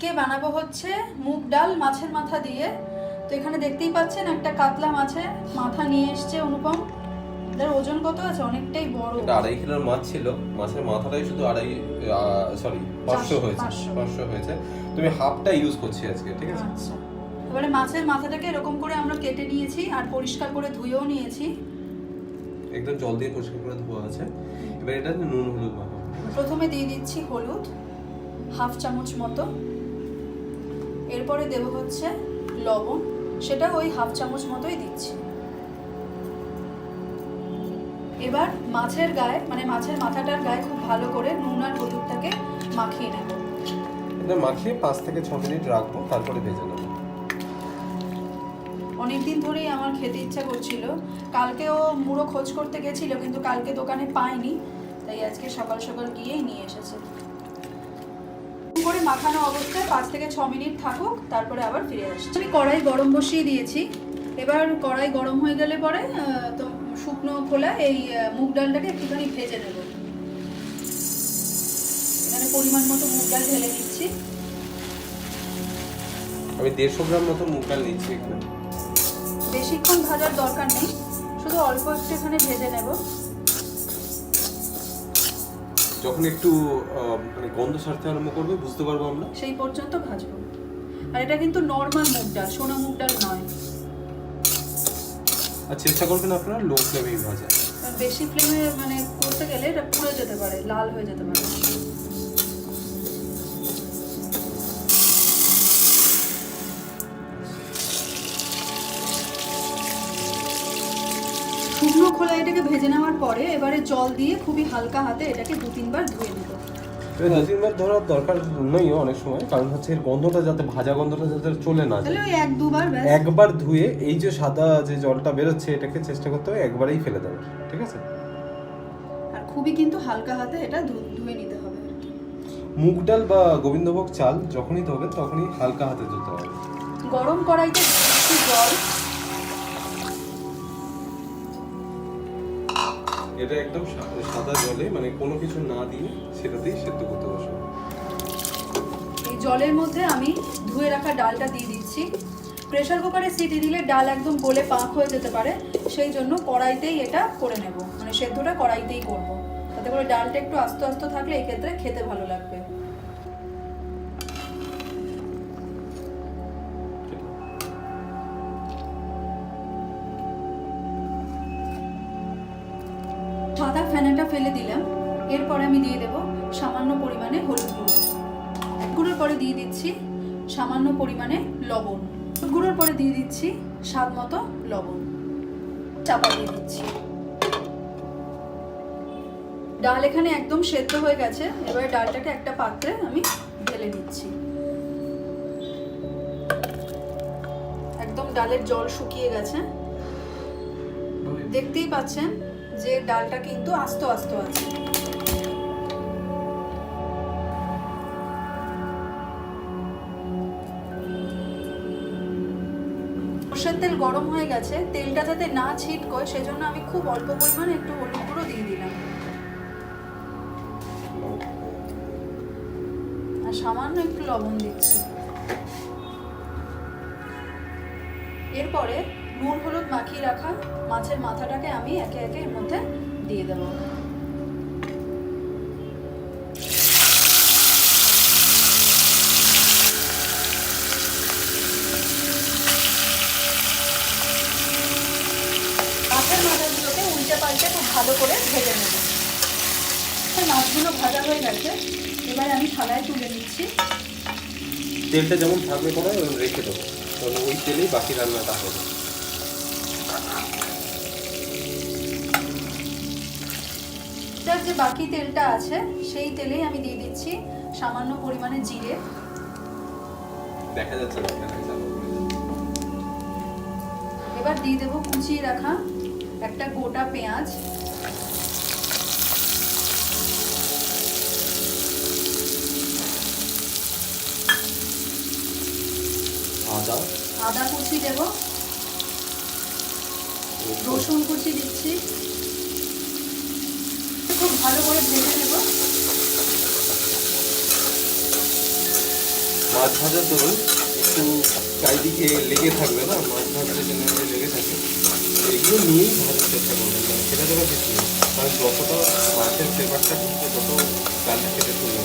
আজকে বানাবো হচ্ছে মুগ ডাল মাছের মাথা দিয়ে। তো এখানে দেখতেই পাচ্ছেন একটা কাতলা মাছের মাথা নিয়ে এসছে অনুপম। এটার ওজন কত আছে? অনেকটাই বড়। এটা আড়াই কিলোর মাছ ছিল। মাছের মাথাটাই শুধু আড়াই সরি পাঁচশো হয়েছে পাঁচশো। হয়েছে। তুমি হাফটা ইউজ করছি আজকে ঠিক আছে? আচ্ছা। এবারে মাছের মাথাটাকে এরকম করে আমরা কেটে নিয়েছি আর পরিষ্কার করে ধুয়েও নিয়েছি। একদম জল দিয়ে পরিষ্কার করে ধোয়া আছে। এবার এটা নুন হলুদ মাখাবো প্রথমে দিয়ে দিচ্ছি হলুদ হাফ চামচ মতো। এরপরে দেব হচ্ছে লবণ। সেটা ওই হাফ চামচ মতোই দিচ্ছি। এবার মাছের গায়ে মানে মাছের মাথাটার গায়ে খুব ভালো করে নুন আর হলুদটাকে মাখিয়ে নেব। মাখিয়ে পাঁচ থেকে ছ মিনিট রাখব তারপরে ভেজে নেব। অনেকদিন ধরেই আমার খেতে ইচ্ছা করছিল। কালকেও মুড়ো খোঁজ করতে গেছিল কিন্তু কালকে দোকানে পাইনি। তাই আজকে সকাল সকাল গিয়েই নিয়ে এসেছে। করে মাখানো অবস্থায় পাঁচ থেকে ছ মিনিট থাকুক তারপরে আবার ফিরে আসছি। আমি কড়াই গরম বসিয়ে দিয়েছি। এবার কড়াই গরম হয়ে গেলে পরে তো শুকনো খোলা এই মুগ ডালটাকে একটুখানি ভেজে নেব। এখানে পরিমাণ মতো মুগ ডাল ঢেলে দিচ্ছি। আমি দেড়শো গ্রাম মতো মুগ ডাল নিচ্ছি এখানে। বেশিক্ষণ ভাজার দরকার নেই শুধু অল্প একটু এখানে ভেজে নেব। যখন একটু মানে গন্ধ ছাড়তে আরম্ভ করবে বুঝতে পারব আমরা? সেই পর্যন্ত ভাজবো। আর এটা কিন্তু নর্মাল মুগ ডাল সোনা মুগ ডাল নয়। আর চেষ্টা করবেন আপনারা? লো ফ্লেমেই ভাজা। বেশি ফ্লেমে মানে করতে গেলে এটা পুড়ে যেতে পারে লাল হয়ে যেতে পারে। খোলা এটাকে ভেজে নেওয়ার পরে এবারে জল দিয়ে খুবই হালকা হাতে এটাকে দু তিনবার ধুয়ে নেব। দু তিনবার ধরার দরকার নেই অনেক সময় কারণ হচ্ছে এর গন্ধটা যাতে ভাজা গন্ধটা যাতে চলে না যায়। এক দুবার একবার ধুয়ে এই যে সাদা যে জলটা বেরোচ্ছে এটাকে চেষ্টা করতে হবে একবারেই ফেলে দেওয়ার ঠিক আছে? আর খুবই কিন্তু হালকা হাতে এটা ধুয়ে নিতে হবে। আর কি। মুগ ডাল বা গোবিন্দভোগ চাল যখনই ধোবে তখনই হালকা হাতে ধুতে হবে। গরম কড়াইতে জল এটা একদম সাদা জলে মানে কোনো কিছু না দিয়ে সেটাতেই সেদ্ধ করতে বসো। এই জলের মধ্যে আমি ধুয়ে রাখা ডালটা দিয়ে দিচ্ছি। প্রেশার কুকারে সিটি দিলে ডাল একদম গোলে পাক হয়ে যেতে পারে, সেই জন্য কড়াইতেই এটা করে নেব। মানে সেদ্ধটা কড়াইতেই করব। তাতে করে ডালটা একটু আস্তে আস্তে থাকলে এক্ষেত্রে ক্ষেত্রে খেতে ভালো লাগবে। সাদা ফেনাটা ফেলে দিলাম। এরপরে আমি দিয়ে দেব সামান্য পরিমাণে হলুদ গুঁড়ো। এক গুঁড়োর পরে দিয়ে দিচ্ছি সামান্য পরিমাণে লবণ। হলুদ গুঁড়োর পরে দিয়ে দিচ্ছি স্বাদ মতো লবণ। চাপা দিয়ে দিচ্ছি। ডাল এখানে একদম সেদ্ধ হয়ে গেছে। এবার ডালটাকে একটা পাত্রে আমি ঢেলে দিচ্ছি একদম ডালের জল শুকিয়ে গেছে। দেখতেই পাচ্ছেন যে ডালটা কিন্তু আস্ত আস্ত আছে। সর্ষের তেল গরম হয়ে গেছে, তেলটা যাতে না ছিটকয়, সেজন্য আমি খুব অল্প পরিমাণে একটু হলুদ গুঁড়ো দিয়ে দিলাম। আর সামান্য একটু লবণ দিচ্ছি। এরপরে নুন, হলুদ মাখিয়ে রাখা মাছের মাথাটাকে আমি একে একে এর মধ্যে দিয়ে দেবো। মাছের মাথাগুলোকে উল্টে পাল্টে খুব ভালো করে ভেজে নেব। মাছগুলো ভাজা হয়ে গেছে, এবার আমি থালায় তুলে নিচ্ছি। তেলটা যেমন থাকবে কোনো রেখে দেবো। তাহলে ওই তেলেই বাকি রান্নাটা হবে। এটার যে বাকি তেলটা আছে সেই তেলেই আমি দিয়ে দিচ্ছি সামান্য পরিমাণে জিরে। দেখা যাচ্ছে না দেখা যাচ্ছে এবার দিয়ে দেবো কুচিয়ে রাখা একটা গোটা পেঁয়াজ। আদা। আদা কুচি দেব। রসুন কুচি দিচ্ছি। খুব ভালো করে ভেজে নেব। মাছ ভাজার ধরুন একটু চারিদিকে লেগে থাকবে না? মাছ ভাজার জন্য লেগে থাকে। এগুলো নিয়েই ভাজার চেষ্টা করবেন মানে সেটা দেওয়া কিছু নেই কারণ যতটা মাছের ফ্লেভারটা ঢুকবে তত ডালটা খেতে সুন্দর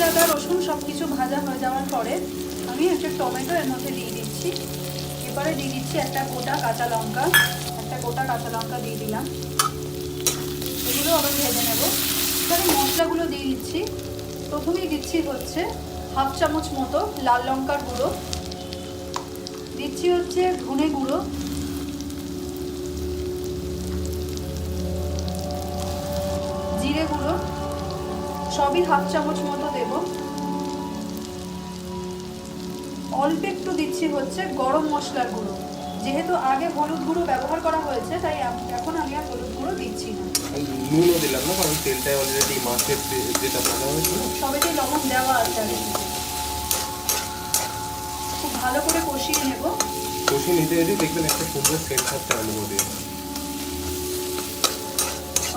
হবে রসুন সব কিছু ভাজা হয়ে যাওয়ার পরে আমি একটা টমেটো এর মধ্যে দিয়ে দিচ্ছি। এবারে দিয়ে দিচ্ছি একটা গোটা কাঁচা লঙ্কা, একটা গোটা কাঁচা লঙ্কা দিয়ে দিলাম। এগুলো আবার ভেজে নেব। এবারে মশলাগুলো দিয়ে দিচ্ছি। প্রথমেই দিচ্ছি হচ্ছে হাফ চামচ মতো লাল লঙ্কার গুঁড়ো। দিচ্ছি হচ্ছে ধনে গুঁড়ো। জিরে গুঁড়ো। সবই হাফ চামচ মতো দেব। অল্প একটু দিচ্ছি হচ্ছে গরম মশলার গুঁড়ো। যেহেতু আগে হলুদ গুঁড়ো ব্যবহার করা হয়েছে তাই এখন আমি আর হলুদ গুঁড়ো দিচ্ছি না। নুনও দিলাম না কারণ তেলটায় অলরেডি মাছের যেটা ভাজা হয়েছিল। সবেতেই লবণ দেওয়া আছে থেকে। খুব ভালো করে কষিয়ে নেব। কষিয়ে নিতে নিতে দেখবেন একটা সুন্দর সেন্ট থাকতে আলু করে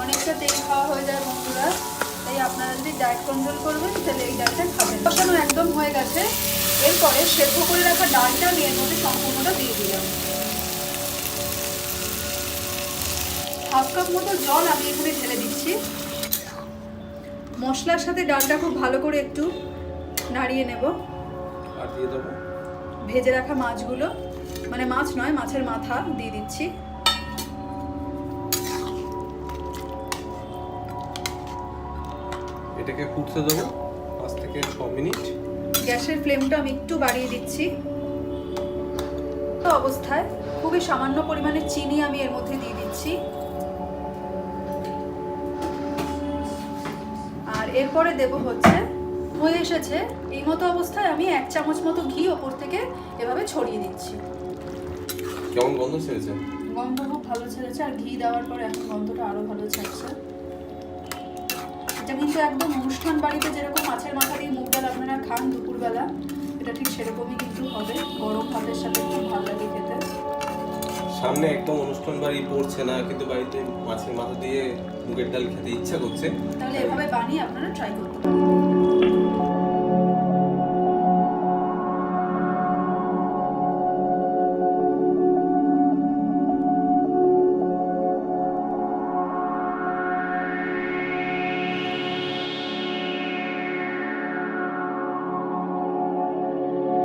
অনেকটা তেল খাওয়া হয়ে যায় বন্ধুরা তাই আপনারা যদি ডায়েট কন্ট্রোল করবেন তাহলে এই ডালটা খাবেন। কষানো একদম হয়ে গেছে। এরপরে সেদ্ধ করে রাখা ডালটা আমি এর মধ্যে সম্পূর্ণটা দিয়ে দিলাম। হাফ কাপ মতো জল আমি এখানে ঢেলে দিচ্ছি। মশলার সাথে ডালটা খুব ভালো করে একটু নাড়িয়ে নেব। আর দিয়ে দেবো। ভেজে রাখা মাছগুলো মানে মাছ নয় মাছের মাথা দিয়ে দিচ্ছি। এটাকে ফুটতে দেবো পাঁচ থেকে ছ মিনিট। গ্যাসের ফ্লেমটা আমি একটু বাড়িয়ে দিচ্ছি। তো অবস্থায় খুবই সামান্য পরিমাণে চিনি আমি এর মধ্যে দিয়ে দিচ্ছি। আর এরপরে দেব হচ্ছে হয়ে এসেছে এই মতো অবস্থায় আমি এক চামচ মতো ঘি ওপর থেকে এভাবে ছড়িয়ে দিচ্ছি। কেমন গন্ধ ছেড়েছে? গন্ধ খুব ভালো ছেড়েছে আর ঘি দেওয়ার পরে এখন গন্ধটা আরও ভালো ছাড়ছে। এটা কিন্তু একদম অনুষ্ঠান বাড়িতে যেরকম মাছের মাথা দিয়ে মুগ ডাল আপনারা খান দুপুরবেলা এটা ঠিক সেরকমই কিন্তু হবে। গরম ভাতের সাথে খুব ভালো লাগে খেতে। সামনে একদম অনুষ্ঠান বাড়ি পড়ছে না কিন্তু বাড়িতে মাছের মাথা দিয়ে মুগের ডাল খেতে ইচ্ছা করছে। তাহলে এভাবে বানিয়ে আপনারা ট্রাই করতে পারেন।